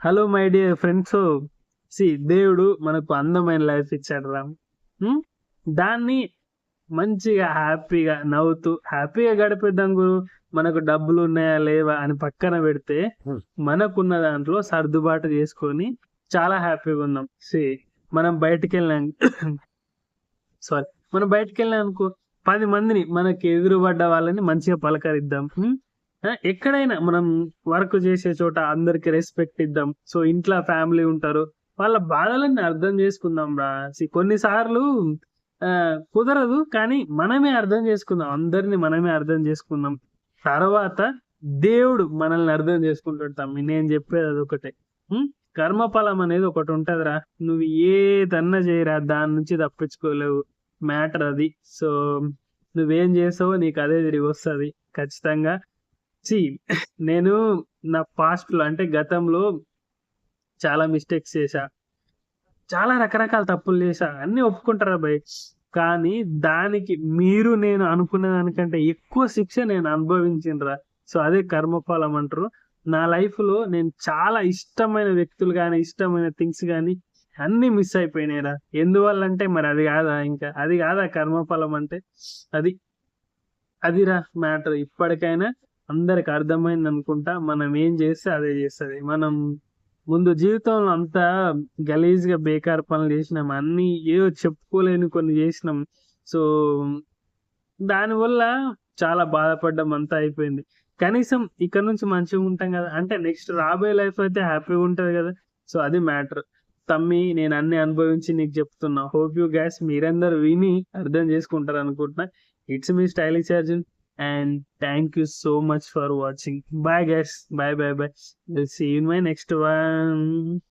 Hello my dear friends సి దేవుడు మనకు అందమైన లైఫ్ ఇచ్చాడు రా. ఉమ్, దాన్ని మంచిగా హ్యాపీగా నవ్వుతూ హ్యాపీగా గడిపేద్దాం గురు. మనకు డబ్బులు ఉన్నాయా లేవా అని పక్కన పెడితే Hmm. మనకున్న దాంట్లో సర్దుబాటు చేసుకొని చాలా హ్యాపీగా ఉందాం సి మనం బయటికి వెళ్ళాం సారీ మనం బయటికి వెళ్ళాం అనుకో పది మందిని మనకి ఎదురుపడ్డ వాళ్ళని మంచిగా పలకరిద్దాం. ఆ, ఎక్కడైనా మనం వర్క్ చేసే చోట అందరికి రెస్పెక్ట్ ఇద్దాం. సో ఇంట్లో ఫ్యామిలీ ఉంటారు. వాళ్ళ బాధలన్నీ అర్థం చేసుకుందాం రా. కొన్నిసార్లు ఆ, కుదరదు కానీ మనమే అర్థం చేసుకుందాం. అందరిని మనమే అర్థం చేసుకుందాం. తర్వాత దేవుడు మనల్ని అర్థం చేసుకుంటుంటాం నేను చెప్పేది అది ఒకటే. కర్మఫలం అనేది ఒకటి ఉంటదిరా. నువ్వు ఏదన్నా చేయరా దాని నుంచి తప్పించుకోలేవు. మ్యాటర్ అది. సో నువ్వేం చేసావో నీకు అదే తిరిగి వస్తుంది. ఖచ్చితంగా సి నేను నా పాస్ట్లో లో అంటే గతంలో చాలా మిస్టేక్స్ చేశా. చాలా రకరకాల తప్పులు చేశా. అన్ని ఒప్పుకుంటారా భయ్? కానీ దానికి మీరు నేను అనుకున్న దానికంటే ఎక్కువ శిక్ష నేను అనుభవించినరా సో అదే కర్మఫలం అంటారు. నా లైఫ్లో నేను చాలా ఇష్టమైన వ్యక్తులు కానీ ఇష్టమైన థింగ్స్ కానీ అన్ని మిస్ అయిపోయినాయిరా. ఎందువల్ల అంటే మరి అది కాదా ఇంకా? అది కాదా కర్మఫలం అంటే? అది అదిరా మ్యాటర్ ఇప్పటికైనా అందరికి అర్థమైంది అనుకుంటా. మనం ఏం చేస్తే అదే చేస్తుంది. మనం ముందు జీవితంలో అంతా గలీజ్గా బేకార బేకార్ పనులు చేసినాం. అన్ని ఏదో చెప్పుకోలేని కొన్ని చేసినాం. సో దానివల్ల చాలా బాధపడ్డం అంతా అయిపోయింది. కనీసం ఇక్కడ నుంచి మంచిగా ఉంటాం కదా. అంటే నెక్స్ట్ రాబోయే లైఫ్ అయితే హ్యాపీగా ఉంటుంది కదా. సో అది మ్యాటర్ తమ్మి నేను అన్ని అనుభవించి నీకు చెప్తున్నా. హోప్ యూ గ్యాస్ మీరందరూ విని అర్థం చేసుకుంటారు అనుకుంటున్నా. It's me stylish Arjun and thank you so much for watching. Bye guys. Bye bye bye. We'll see you in my next one.